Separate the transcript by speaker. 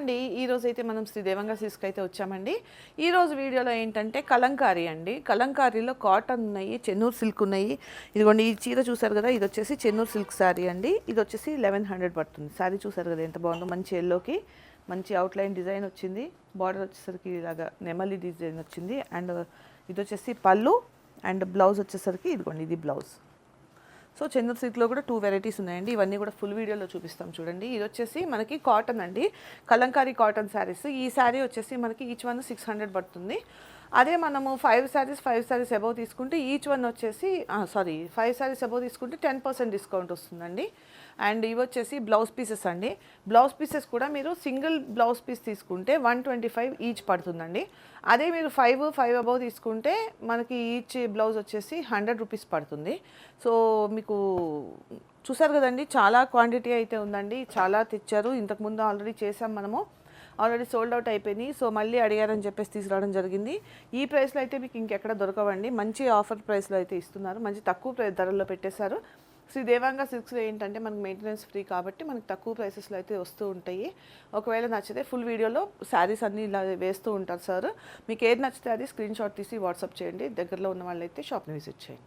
Speaker 1: అండి ఈ రోజు అయితే మనం శ్రీ దేవంగా అయితే వచ్చామండి. ఈ రోజు వీడియోలో ఏంటంటే కలంకారీ అండి. కలంకారీలో కాటన్ ఉన్నాయి చెన్నూరు సిల్క్ ఉన్నాయి. ఇదిగోండి ఈ చీర చూసారు కదా ఇది వచ్చేసి చెన్నూరు సిల్క్ శారీ అండి. ఇది వచ్చేసి లెవెన్ హండ్రెడ్ పడుతుంది. శారీ చూసారు కదా ఎంత బాగుందో. మంచి ఎల్లోకి మంచి అవుట్లైన్ డిజైన్ వచ్చింది. బార్డర్ వచ్చేసరికి ఇలాగా నెమలి డిజైన్ వచ్చింది. అండ్ ఇది వచ్చేసి పళ్ళు అండ్ బ్లౌజ్ వచ్చేసరికి ఇదిగోండి ఇది బ్లౌజ్. సో చంద్ర సిల్క్లో కూడా టూ వెరైటీస్ ఉన్నాయండి. ఇవన్నీ కూడా ఫుల్ వీడియోలో చూపిస్తాం చూడండి. ఇది వచ్చేసి మనకి కాటన్ అండి. కలంకారీ కాటన్ శారీస్ ఈ శారీ వచ్చేసి మనకి ఈచ్ వన్ సిక్స్ హండ్రెడ్ పడుతుంది. అదే మనము five sarees five sarees above తీసుకుంటే ఈచ్ వన్ వచ్చేసి సారీ ఫైవ్ శారీస్ అబౌవ్ తీసుకుంటే టెన్ పర్సెంట్ డిస్కౌంట్ వస్తుందండి. అండ్ ఇవి వచ్చేసి బ్లౌజ్ పీసెస్ అండి. బ్లౌజ్ పీసెస్ కూడా మీరు సింగిల్ బ్లౌజ్ పీస్ తీసుకుంటే వన్ ట్వంటీ ఫైవ్ ఈచ్ పడుతుందండి. అదే మీరు ఫైవ్ ఫైవ్ అబౌవ్ తీసుకుంటే మనకి ఈచ్ బ్లౌజ్ వచ్చేసి హండ్రెడ్ రూపీస్ పడుతుంది. సో మీకు చూసారు కదండి చాలా క్వాంటిటీ అయితే ఉందండి చాలా తెచ్చారు. ఇంతకుముందు ఆల్రెడీ చేసాం మనము. ఆల్రెడీ సోల్డ్ అవుట్ అయిపోయినాయి. సో మళ్ళీ అడిగారని చెప్పేసి తీసుకురావడం జరిగింది. ఈ ప్రైస్లో అయితే మీకు ఇంకెక్కడ దొరకవండి. మంచి ఆఫర్ ప్రైస్లో అయితే ఇస్తున్నారు. మంచి తక్కువ ప్రైస్ ధరల్లో పెట్టేశారు. శ్రీ దేవాంగ సిల్క్స్లో ఏంటంటే మనకి మెయింటెనెన్స్ ఫ్రీ కాబట్టి మనకు తక్కువ ప్రైసెస్లో అయితే వస్తూ ఉంటాయి. ఒకవేళ నచ్చితే ఫుల్ వీడియోలో శారీస్ అన్నీ ఇలా వేస్తూ ఉంటారు సార్. మీకు ఏది నచ్చితే అది స్క్రీన్ షాట్ తీసి వాట్సాప్ చేయండి. దగ్గరలో ఉన్న వాళ్ళైతే షాప్ని విజిట్ చేయండి.